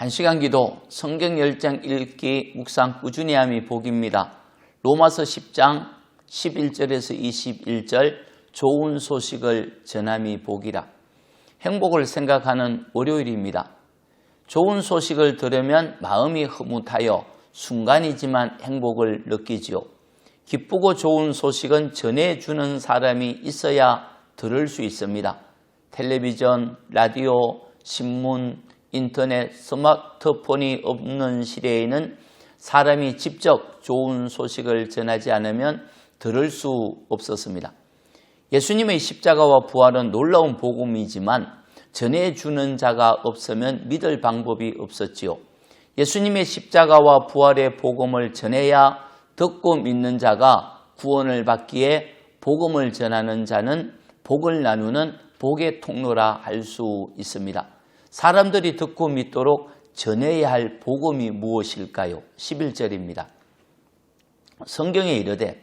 한시간 기도 성경 10장 읽기 묵상 꾸준히 함이 복입니다. 로마서 10장 11절에서 21절 좋은 소식을 전함이 복이라. 행복을 생각하는 월요일입니다. 좋은 소식을 들으면 마음이 흐뭇하여 순간이지만 행복을 느끼지요. 기쁘고 좋은 소식은 전해주는 사람이 있어야 들을 수 있습니다. 텔레비전, 라디오, 신문, 인터넷, 스마트폰이 없는 시대에는 사람이 직접 좋은 소식을 전하지 않으면 들을 수 없었습니다. 예수님의 십자가와 부활은 놀라운 복음이지만 전해주는 자가 없으면 믿을 방법이 없었지요. 예수님의 십자가와 부활의 복음을 전해야 듣고 믿는 자가 구원을 받기에 복음을 전하는 자는 복을 나누는 복의 통로라 할 수 있습니다. 사람들이 듣고 믿도록 전해야 할 복음이 무엇일까요? 11절입니다. 성경에 이르되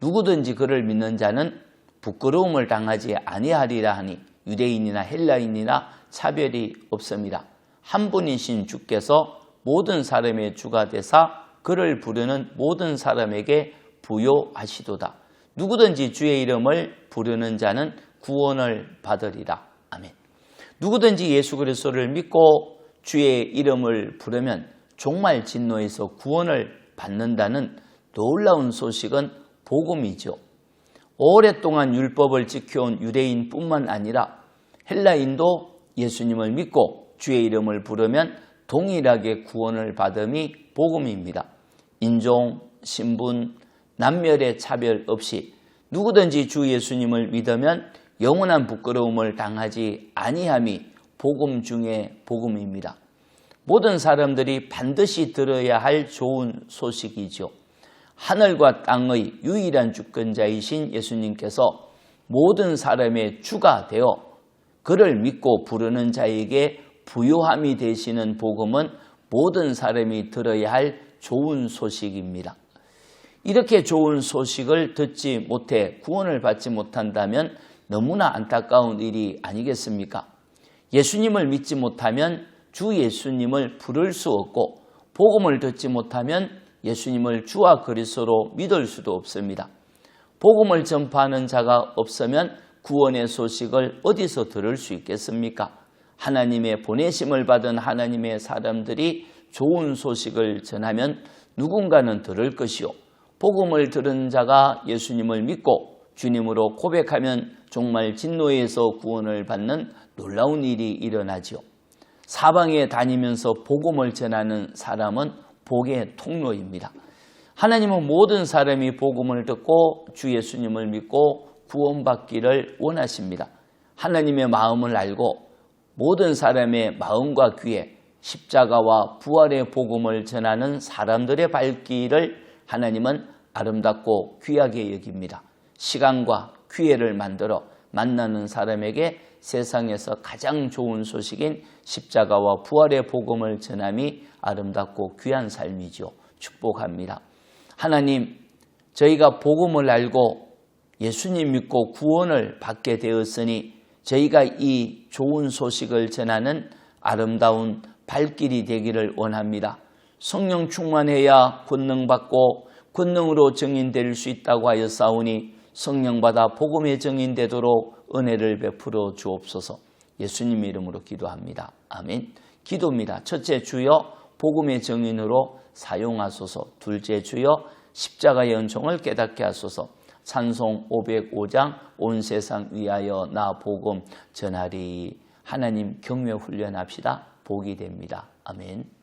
누구든지 그를 믿는 자는 부끄러움을 당하지 아니하리라 하니 유대인이나 헬라인이나 차별이 없습니다. 한 분이신 주께서 모든 사람의 주가 되사 그를 부르는 모든 사람에게 부요하시도다. 누구든지 주의 이름을 부르는 자는 구원을 받으리라. 아멘. 누구든지 예수 그리스도를 믿고 주의 이름을 부르면 종말 진노에서 구원을 받는다는 놀라운 소식은 복음이죠. 오랫동안 율법을 지켜온 유대인뿐만 아니라 헬라인도 예수님을 믿고 주의 이름을 부르면 동일하게 구원을 받음이 복음입니다. 인종, 신분, 남멸의 차별 없이 누구든지 주 예수님을 믿으면 영원한 부끄러움을 당하지 아니함이 복음 중에 복음입니다. 모든 사람들이 반드시 들어야 할 좋은 소식이죠. 하늘과 땅의 유일한 주권자이신 예수님께서 모든 사람의 주가 되어 그를 믿고 부르는 자에게 부요함이 되시는 복음은 모든 사람이 들어야 할 좋은 소식입니다. 이렇게 좋은 소식을 듣지 못해 구원을 받지 못한다면 너무나 안타까운 일이 아니겠습니까? 예수님을 믿지 못하면 주 예수님을 부를 수 없고 복음을 듣지 못하면 예수님을 주와 그리스도로 믿을 수도 없습니다. 복음을 전파하는 자가 없으면 구원의 소식을 어디서 들을 수 있겠습니까? 하나님의 보내심을 받은 하나님의 사람들이 좋은 소식을 전하면 누군가는 들을 것이요. 복음을 들은 자가 예수님을 믿고 주님으로 고백하면 정말 진노에서 구원을 받는 놀라운 일이 일어나지요. 사방에 다니면서 복음을 전하는 사람은 복의 통로입니다. 하나님은 모든 사람이 복음을 듣고 주 예수님을 믿고 구원받기를 원하십니다. 하나님의 마음을 알고 모든 사람의 마음과 귀에 십자가와 부활의 복음을 전하는 사람들의 발길을 하나님은 아름답고 귀하게 여깁니다. 시간과 기회를 만들어 만나는 사람에게 세상에서 가장 좋은 소식인 십자가와 부활의 복음을 전함이 아름답고 귀한 삶이죠. 축복합니다. 하나님, 저희가 복음을 알고 예수님 믿고 구원을 받게 되었으니 저희가 이 좋은 소식을 전하는 아름다운 발길이 되기를 원합니다. 성령 충만해야 권능받고 권능으로 증인될 수 있다고 하여 싸우니 성령받아 복음의 증인되도록 은혜를 베풀어 주옵소서 예수님 이름으로 기도합니다. 아멘. 기도입니다. 첫째 주여 복음의 증인으로 사용하소서. 둘째 주여 십자가의 은총을 깨닫게 하소서. 찬송 505장 온 세상 위하여 나 복음 전하리. 하나님 경외 훈련합시다. 복이 됩니다. 아멘.